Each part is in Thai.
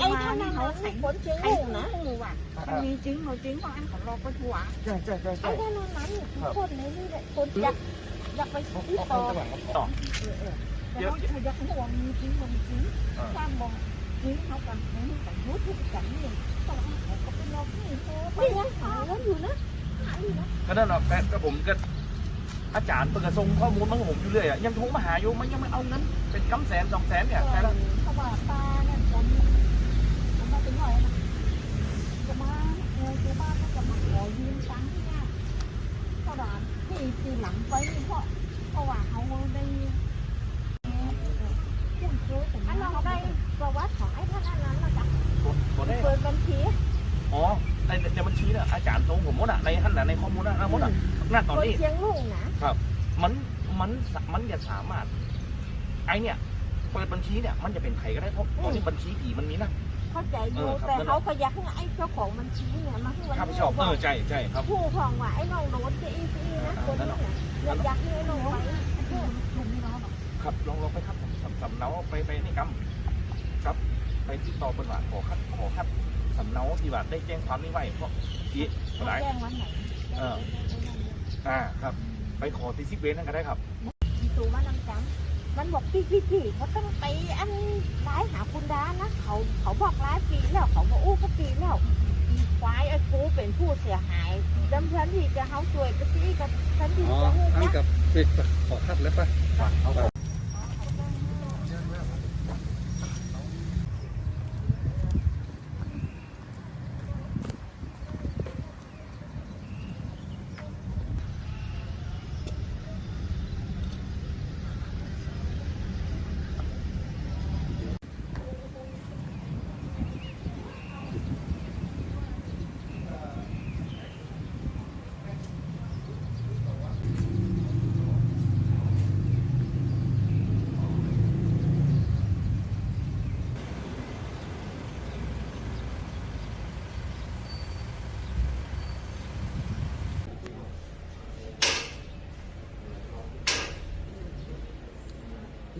เขาไอ้มาท่านนั้นเขาน่ะแข็งคนเชียงใครรุ่งนะรู้ว่ะมันมีจริงเอาจริงบางอันเขาหลอกไปทั่วใช่ใช่ใช่ไอ้ใช่ท่านนั้นคนในนี่แหละคนอยากอยากไปที่ต่อต่อแต่เขาเขาอยากรู้ว่ามีจริงมันจริงความบอกจริงเขากันนี่แต่รู้ทุกกันนี่ต้องเขาก็เป็นเราที่โตไปไม่ยังหาแล้วอยู่นะหาอยู่นะก็นั่นหรอกแต่ก็ผมก็อาจารย์เปิดกระทรงข้อมูลมาให้ผมอยู่เรื่อยอะยังโทรมาหาอยู่มันยังไม่เอาเงินเป็นกำแสนสองแสนเนี่ยใช่แล้วเขาว่าตาเนี่ยผมผมมาถึง หน่อยนะจะมาเออจะมาก็จะมาขอยืมตังค์เนี่ยเขาด่าที่ทีหลังไปนี่เพราะเพราะว่าเขาได้พูดเยอะแต่อันเราได้ประวัติของไอ้ท่านนั้นเราจะบอกได้เปิดบัญชีอ๋อในในบัญชีเนี่ยอาจารย์ส่งผมหมดอะในท่านน่ะในข้อมูลนะหมดอะหน้าตอนคนนี้เชียงรุ่งนะมันมันมันจะสามารถไอเนี่ยเปิดบัญชีเนี่ยมันจะเป็นใครก็ได้เพราะตอนนี้บัญชีผีมันมีนะ เข้าใจอยู่เออครับแต่เขาก็อยากให้ไอ้เจ้าของบัญชีเนี่ยมาให้วันข้าพนี้เจ้าเออใช่ใช่ครับ ผู้ของว่าไอ้น้องโน้ตจะอีซีนะคนนี้เนี่ยอยากอยากให้ไอ้น้องไปลุงนี่เนาะครับลองลองไปครับสำสำเนาไปไปนี่กำครับ ไปติดต่อเป็นว่าขอคัดขอคัดสำเนาที่ว่าได้แจ้งความนี้ไว้เพราะที่หลาย แจ้งวันไหนเออ อ่าครับ ไปขอติซิเวนนั่นก็ได้ครับตูมานังจัง มันบอกพี่พี่พี่เขาต้องไปอันร้ายหาคุณดานะเขาเขาบอกร้ายปีแล้วเขาบอกอู้ก็ปีแล้วอีควายไอ้กูเป็นผู้เสียหายดำฉันที่จะเขาช่วยก็ที่กับฉันที่อ๋อจะให้อันนะกับติดขอคัดแล้วปะเอา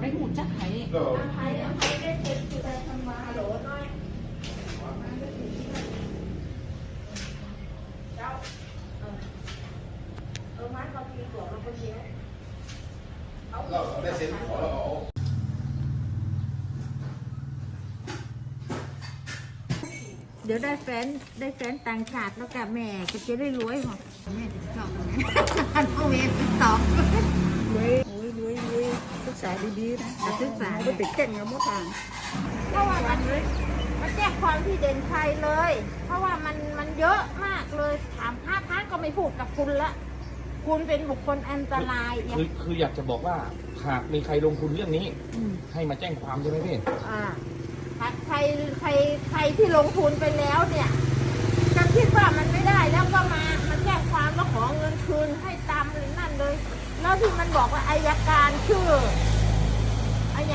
ได้หูจักไห้อภัยอภัยได้เจ็บที่ได้ทำมาฮัลโหลน้อยเจ้าเออเออมาเขาปีตัวมาคนเดียวเอาเราได้เซ็นขอเราเอาเดี๋ยวได้แฟนได้แฟนต่างชาติแล้วกับแม่ก็จะได้รวยหมดแม่จะชอบตรงนั้นอันพ่อแม่ติดต่อรวยรวยรวยรวยศึกษา ดีๆนะศึกษาไม่ไปเก่งกับมดทางเพราะว่ามันมันแจ้งความที่เด่นชัยเลย เพราะว่ามันมันเยอะมากเลยถามพระพระก็ไม่พูดกับคุณละ คุณเป็นบุคคลอันตรายอย่าคือคืออยากจะบอกว่าหากมีใครลงทุนเรื่องนี้อืมให้มาแจ้งความใช่ไหมพี่อ่าถ้าใครใครใครที่ลงทุนไปแล้วเนี่ยจะคิดว่ามันไม่ได้แล้วก็มามันแจ้งความแล้วขอเงินคืนให้ตามเลยนั่นเลย แล้วที่มันบอกว่าอายการชื่ออ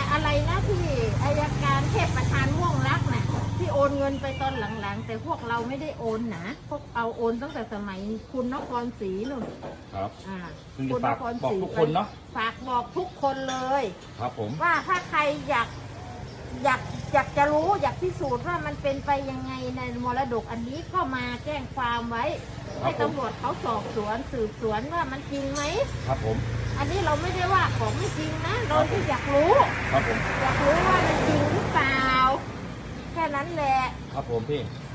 ายอะไรนะที่อายการเทพประธานม่วงรักน่ะที่โอนเงินไปตอนหลังๆ แต่พวกเราไม่ได้โอนนะพวกเอาโอนตั้งแต่สมัยคุณนครศรีนู่นครับอ่าคือคุณฝานกครบอกศรีทุกคนเนาะฝากบอกทุกคนเลย ครับผมว่าถ้าใครอยาก อยากอยากจะรู้อยากพิสูจน์ว่ามันเป็นไปยังไงในมรดกอันนี้ก็มาแจ้งความไว้ ให้ตำรวจเขาสอบสวนสืบสวนว่ามันจริงไหม ครับผม อันนี้เราไม่ได้ว่าของไม่จริงนะเราที่อยากรู้ ครับผม อยากรู้ว่ามันจริงหรือเปล่า แค่นั้นแหละ ครับผมพี่อ